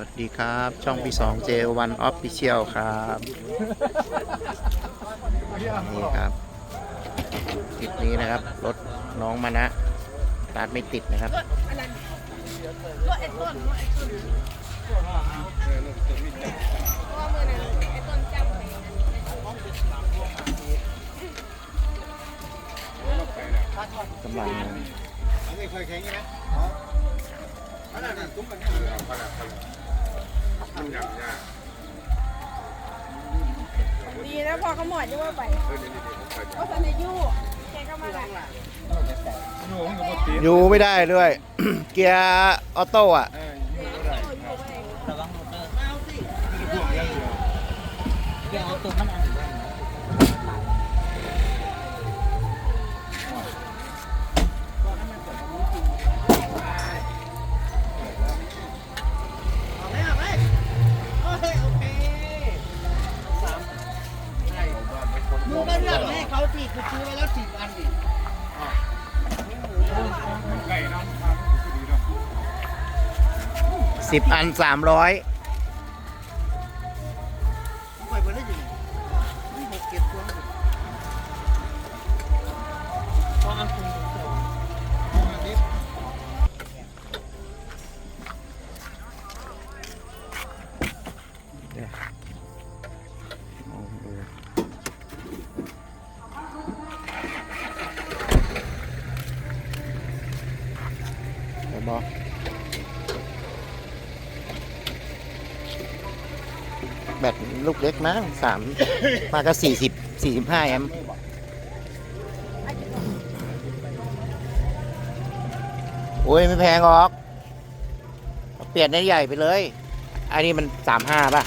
วัสดีครับ ช่องพี่สอง J1 Official ครับนี่ครับคลิปนี้นะครับ รถน้องมานะตาร์ทไม่ติดนะครับรถอัน แล้วพอเขาหมดจะว่าไปก็สนในยู่แกก็มาละโน้มกับปกติอยู่ไม่ได้ด้วย เกียร์ออโต้อะ สิบอันสามร้อย บอแบตลูกเล็กมั้งสามมาก็สี่สิบสี่สิบห้าแอมโอ้ย ไม่แพงหรอก เปลี่ยนให้ใหญ่ไปเลย อันนี้มันสามห้าป่ะ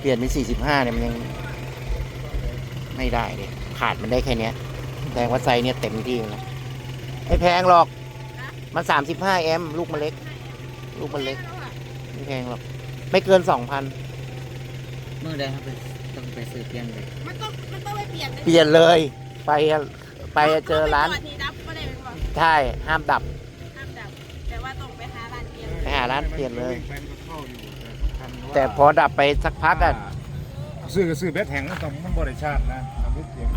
เปลี่ยนเป็นสี่สิบห้าเนี่ยมันยัง ไม่ได้เลยขาดมันได้แค่นี้แสดงว่าไซส์เนี่ยเต็มที่แล้วไม่แพงหรอก มันสามสิบห้าแอมป์ลูกมันเล็ก ลูกมันเล็กไม่แพงหรอก ไม่เกินสองพันมือใดครับไปต้องไปซื้อเปลี่ยนเลยมันต้องมันต้องไปเปลี่ยนเปลี่ยนเลย ไปอะไปอะเจอร้านก่อนนี่ดับก็ได้เป็นบอกใช่ห้ามดับห้ามดับแต่ว่าต้องไปหาร้านเปลี่ยนไปหาร้านเปลี่ยนเลยแฟนก็เข้าอยู่แต่สำคัญว่าแต่พอดับไปสักพักอะซื้อก็ซื้อแบตแห้งมันต้องมันบริชาตินะทำให้เสียง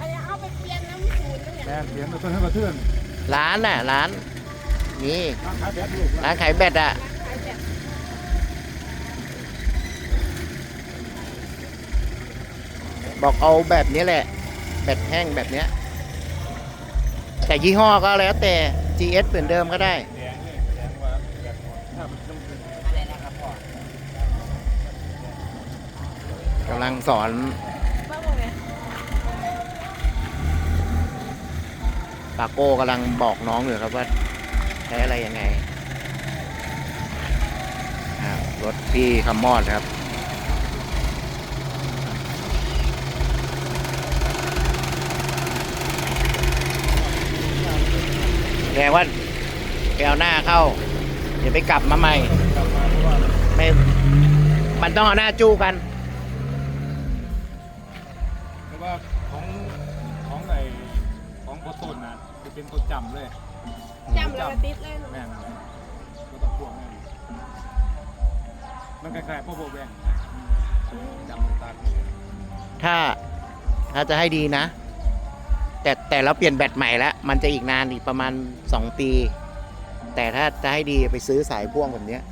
อันนี้เอาไปเปลี่ยนน้ำศูนย์แล้วเนี่ยแม่เสียงมันต้องให้กระเทือนร้านน่ะร้าน นี่ร้านขายแบตลูกร้านขายแบตอะร้านขายแบบบอกเอาแบบนี้แหละ แบตแห้งแบบเนี้ย แต่ยี่ห้อก็แล้วแต่ GS เหมือนเดิมก็ได้แดงเลยแดงว่าแบตหมดถ้ามันต้องเป็นอะไรนะครับพ่อกำลังสอนบ้างไหมปาโก้กำลังบอกน้องอยู่ครับว่า ใช้อะไรยังไงรถพี่คำมอดครับแปลว่าไปเอาหน้าเข้า เดี๋ยวไปกลับมาใหม่ไม่มันต้องเอาหน้าจู้กัน จะเป็นตัวจำเลยจำแล้วก็ติดเลยแม่นอะไรก็ต้องพวงแม่นมันคล้ายๆพ่อโบแบงจำตาที่ถ้าถ้าจะให้ดีนะ แต่แต่เราเปลี่ยนแบตใหม่แล้ว มันจะอีกนานอีกประมาณ 2 ปี แต่ถ้าจะให้ดีไปซื้อสายพ่วงแบบเนี้ย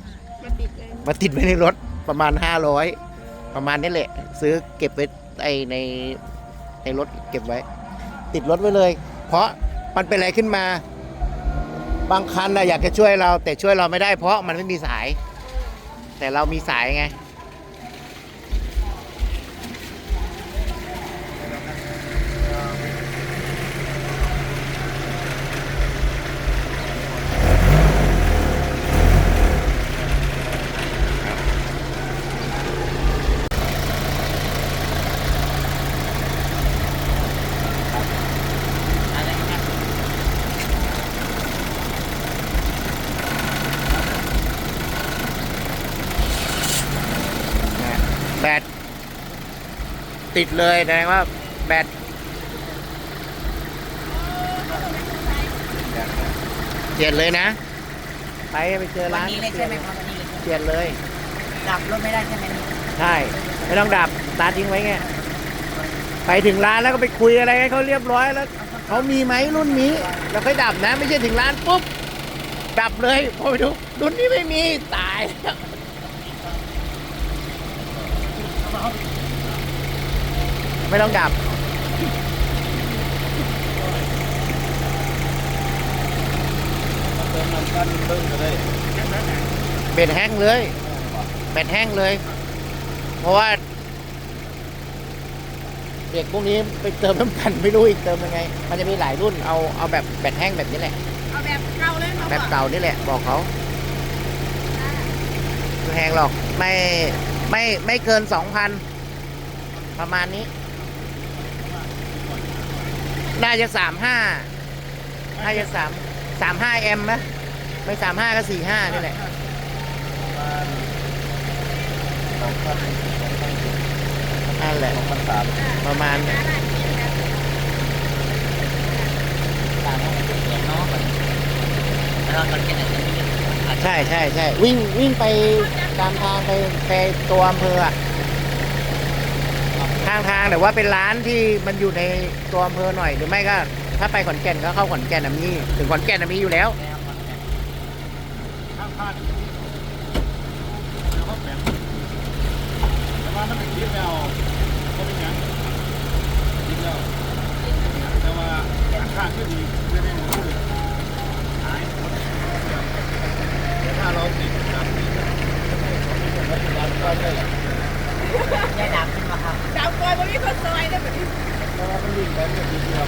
มาติดเลยมาติดไว้ในรถประมาณ 500 ประมาณนี้แหละ ซื้อเก็บไว้ไอในในรถเก็บไว้ ติดรถไว้เลย เพราะ มันเป็นอะไรขึ้นมา บางคันนะอยากจะช่วยเรา แต่ช่วยเราไม่ได้เพราะมันไม่มีสาย แต่เรามีสายไง อะไรนะครับ นะ แบตติดเลยแสดงว่าแบตเปลี่ยนเลยนะ ไปไปเจอวันร้านนี้เลยใช่ไหมครับวันนี้เลยเปลี่ยนเลย ดับรถไม่ได้ใช่ไหมนี่ใช่ไม่ต้องดับตาร์ททิ้งไว้ไงไปถึงร้านแล้วก็ไปคุยอะไรให้เขาเรียบร้อยแล้วเขามีไหมรุ่นนี้แล้วค่อยดับนะ ไม่ใช่ถึงร้านปุ๊บดับเลยพอไปดูรุ่นนี้ไม่มีตาย ไม่ต้องดับ เติมน้ำกันเบิ้งก็ได้เบ็ดแห้งเลย เบ็ดแห้งเลย เพราะว่า เด็กพวกนี้ไปเติมน้ำกันไม่รู้อีกเติมยังไง มันจะมีหลายรุ่นเอาเอาแบบแบตแห้งแบบนี้แหละ เอาแบบเก่าเลยเนาะแบบเก่านี่แหละบอกเขาไม่แพงหรอกไม่ ไม่ไม่เกินสองพันประมาณนี้ น่าจะสามห้าน่าจะสามสามห้าเอ็มนะไม่สามห้าก็สี่ห้านี่แหละนั่นแหละประมาณนี้ตามน้องเนน้องก่อนแล้วเราก็เก็บอะไร ใช่ใช่ใช่วิ่งวิ่งไปตามทางไปไปตัวอำเภออะทางทางแต่ว่าเป็นร้านที่มันอยู่ในตัวอำเภอหน่อยหรือไม่ก็ ถ้าไปขอนแก่นก็เข้าขอนแก่นนะมีถึงขอนแก่นนะมีอยู่แล้ว ข้างข้างแล้วก็แบบแต่ว่ามันเป็นคลิปแล้วก็เป็นอย่างคลิปแล้วแต่ว่าข้างข้างก็ดีไม่ได้หมดเลยหายหมด ถ้าเราติดตามนี้ก็ได้ได้ดับขึ้นมาครับดาวกอยบ่มีคนซอยได้แบบนี้มันวิ่งไปมันดีครับ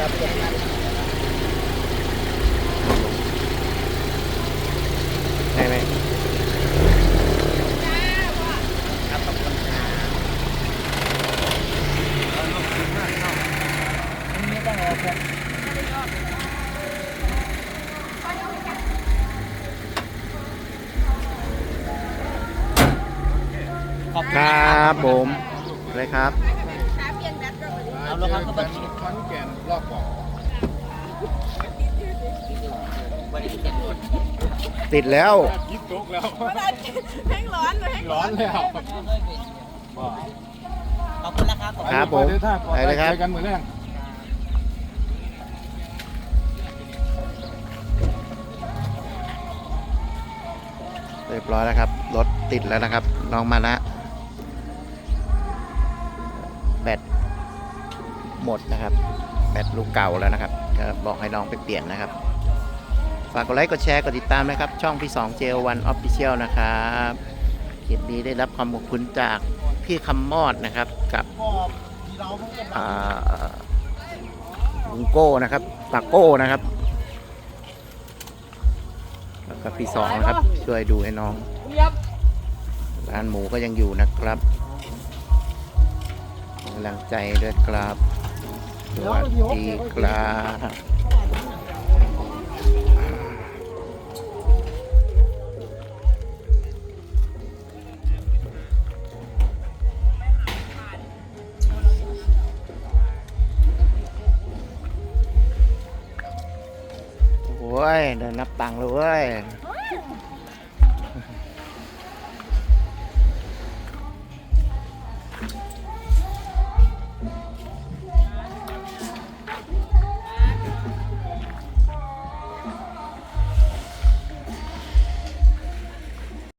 ดับเลย ใช่ไหม จ้าว่า ครับขอบคุณครับอันนี้ต้องเอาครับขอบคุณ ครับผมเลยครับเปลี่ยนแบตเราแบบนี้เอาลงครับก็บัญชีขอนแก่นรอบก่อนวันนี้เต็มหมดติดแล้วยิบตกแล้วแห้งร้อนเลยแห้งร้อนแล้วขอบคุณนะครับขอบคุณครับผมเดินทางปลอดไปเลยครับกันเหมือนแรงเรียบร้อยแล้วครับ รถติดแล้วนะครับ น้องมานะ แบตหมดนะครับ แบตลูกเก่าแล้วนะครับก็บอกให้น้องไปเปลี่ยนนะครับ ฝากกดไลค์กดแชร์กดติดตามนะครับ ช่องพี่2 JL1 Official นะครับคลิปนี้ได้รับความขอบคุณจากพี่คำมอดนะครับกับอ่าลุงโก้นะครับปากโก้นะครับแล้วก็พี่สองนะครับ ช่วยดูให้น้อง ร้านหมูก็ยังอยู่นะครับำลังใจด้วยครับสวัสดีครับโอ้ยเดินนับตังค์เลยเว้ย